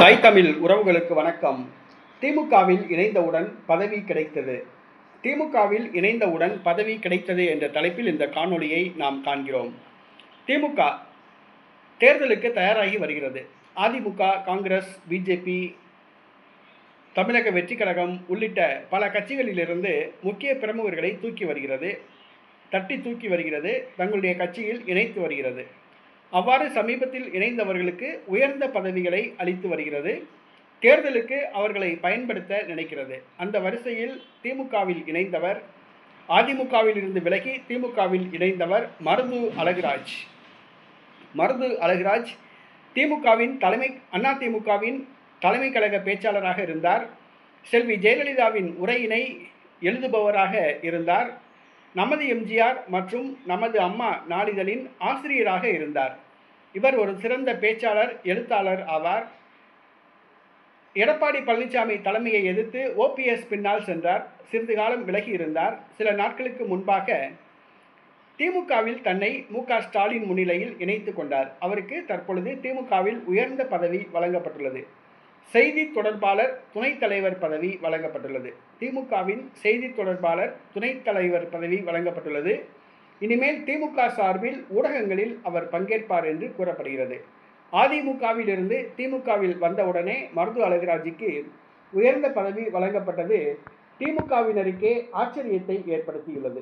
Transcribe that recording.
தாய் தமிழ் உறவுகளுக்கு வணக்கம். திமுகவில் இணைந்தவுடன் பதவி கிடைத்தது. திமுகவில் இணைந்தவுடன் பதவி கிடைத்தது என்ற தலைப்பில் இந்த காணொளியை நாம் காண்கிறோம். திமுக தேர்தலுக்கு தயாராகி வருகிறது. அதிமுக காங்கிரஸ் பிஜேபி தமிழக வெற்றி கழகம் உள்ளிட்ட பல கட்சிகளிலிருந்து முக்கிய பிரமுகர்களை தூக்கி வருகிறது. தட்டி தூக்கி வருகிறது. தங்களுடைய கட்சியில் இணைத்து வருகிறது. அவ்வாறு சமீபத்தில் இணைந்தவர்களுக்கு உயர்ந்த பதவிகளை அளித்து வருகிறது. தேர்தலுக்கு அவர்களை பயன்படுத்த நினைக்கிறது. அந்த வரிசையில் திமுகவில் இணைந்தவர் அதிமுகவில் இருந்து விலகி திமுகவில் இணைந்தவர் மருது அழகுராஜ். மருது அழகுராஜ் திமுகவின் தலைமை அண்ணா திமுகவின் தலைமை கழக பேச்சாளராக இருந்தார். செல்வி ஜெயலலிதாவின் உரையினை எழுதுபவராக இருந்தார். நமது எம்ஜிஆர் மற்றும் நமது அம்மா நாளிதழின் ஆசிரியராக இருந்தார். இவர் ஒரு சிறந்த பேச்சாளர் எழுத்தாளர் ஆவார். எடப்பாடி பழனிசாமி தலைமையை எதிர்த்து ஓபிஎஸ் பின்னால் சென்றார். சிறிது காலம் விலகி இருந்தார். சில நாட்களுக்கு முன்பாக திமுகவில் தன்னை மு க ஸ்டாலின் முன்னிலையில் இணைத்து கொண்டார். அவருக்கு தற்பொழுது திமுகவில் உயர்ந்த பதவி வழங்கப்பட்டுள்ளது. செய்தி தொடர்பாளர் துணைத் தலைவர் பதவி வழங்கப்பட்டுள்ளது. திமுகவின் செய்தி தொடர்பாளர் துணைத் தலைவர் பதவி வழங்கப்பட்டுள்ளது. இனிமேல் திமுக சார்பில் ஊடகங்களில் அவர் பங்கேற்பார் என்று கூறப்படுகிறது. அதிமுகவிலிருந்து திமுகவில் வந்தவுடனே மருது அழகிராஜிக்கு உயர்ந்த பதவி வழங்கப்பட்டது திமுகவினருக்கே ஆச்சரியத்தை ஏற்படுத்தியுள்ளது.